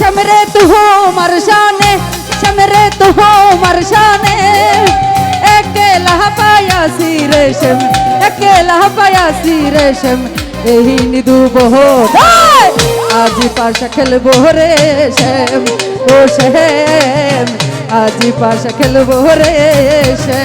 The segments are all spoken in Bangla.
शमरे तू हो मरशाने शमरे तू हो मरशाने अकेला पाया सी रेशम अकेला पाया सी रेशम यही निदू बहो आज पाशा खेलबो रेशम ओ शहेम আজি পাশা খেলব রে সে।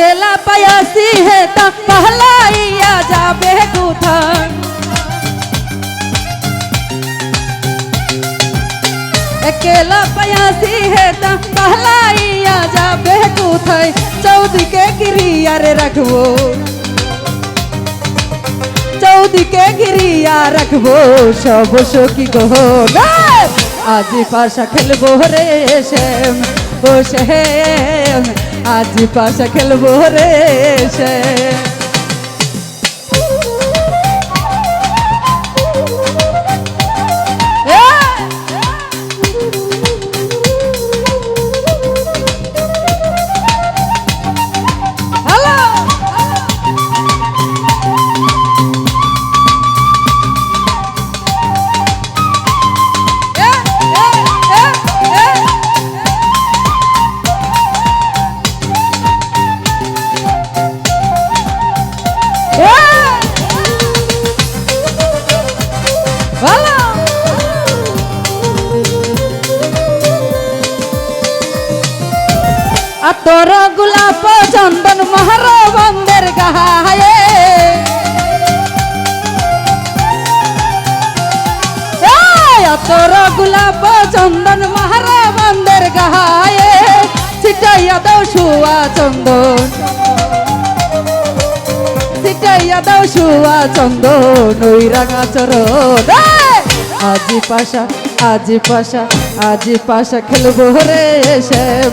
একলা পায়াসি হেতা পাহলাইয়া যাবে কোথায়? একলা পায়াসি হেতা পাহলাইয়া যাবে কোথায়? চৌদিকে গিরিয়ারে রাখব। চৌদিকে গিরিয়া রাখব, সব সখী গহ আজি পাশা খেলব রে শ্যাম ও শ্যাম। আজ পাশা খেলব রে শ্যাম তোর গোলাপ চন্দন মহার বন্দের গায়ে তোর গোলাপ চন্দন মহার বন্দের গায়ে। ছিটাইয়া দাও শুয়া চন্দন। ছিটাইয়া দাও শুয়া চন্দন, ওই রাঙা চরণ। আজি পাশা আজি পাশা আজি পাশা খেলব রে শ্যাম।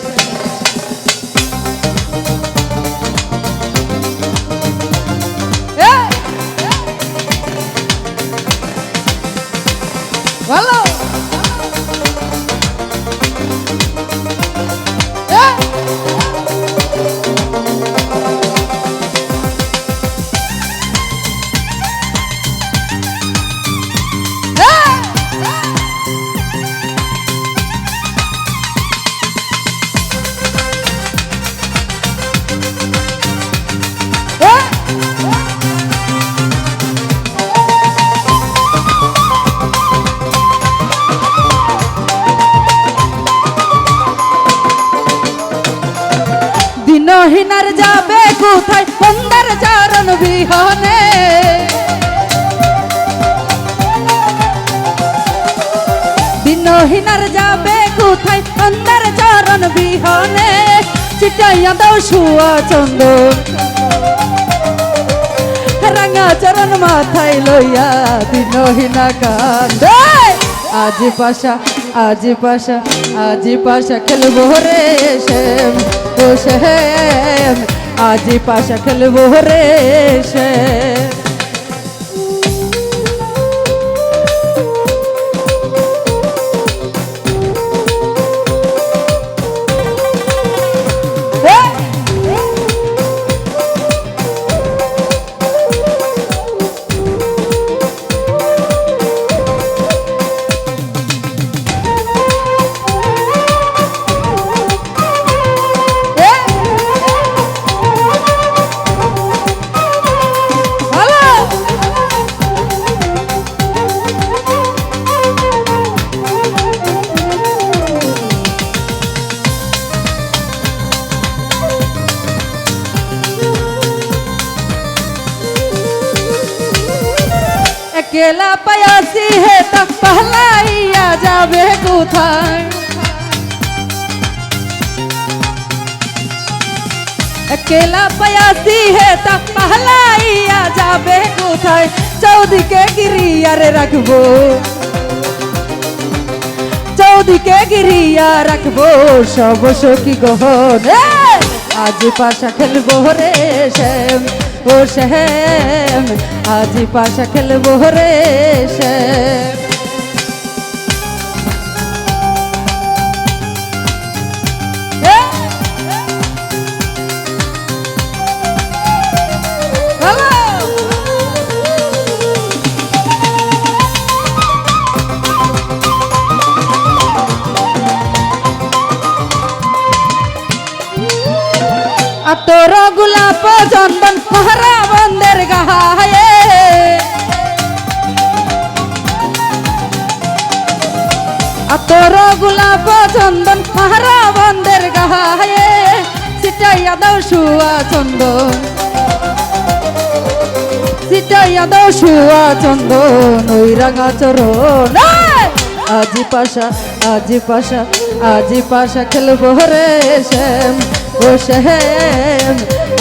দিনহীনার যাবে কোথায়? বন্দার চারণ বিহনে। দিনহীনার যাবে কোথায়? বন্দার চারণ বিহনে। চিটাইয়া দাও শুয়া চন্দন রাঙা চরণ মাথায় লইয়া দিনহীনা কান্দে। আজ পাশা আজ পাশা আজ পাশা খেলব রে শ্যাম। ও শ্যাম আজ পাশা খেলব রে শ্যাম একেলা পায়াসি হে তা পহলাইয়া যাবে কোথায়? একেলা পায়াসি হে তা পহলাইয়া যাবে কোথায়? চৌদিকে গিরিয়ারে রাখব। চৌদিকে গিরিয়া রাখব, সব সখী গহন। আজ পাশা খেলব রে শ্যাম। ও শ্যাম আজি পাশা খেলব রে শ্যাম। তোর গোলাপ চন্দন মহারা বন্দের গায়ে। তোর গোলাপ চন্দন মহারা বন্দের গায়ে। সিটাইয়া দাও শুয়া চন্দন। সিটাইয়া দাও শুয়া চন্দন, ওই রাঙা চরণ! আজি পাশা আজি পাশা আজি পাশা খেলব রে শ্যাম। ও শ্যাম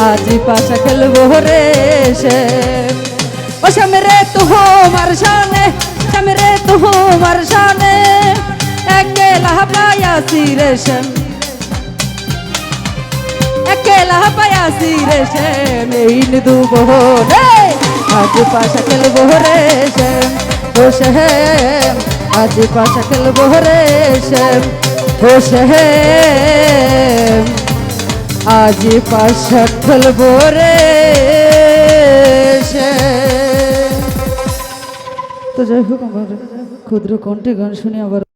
আজি পাশা খেলব রে শ্যাম ও শ্যাম রে তু মার শানে শ্যাম রে তু মার শানে একেলা পায়াসি রে শ্যাম একেলা পায়াসি রে শ্যাম এই নিদু রে আজ পাশা খেলব রে শ্যাম ও শ্যাম আজ পাশা খেলব রে শ্যাম ও শ্যাম আজ পাশা খেলব রে তো যাই হোক আমার ক্ষুদ্র কণ্ঠে গান শুনে আবার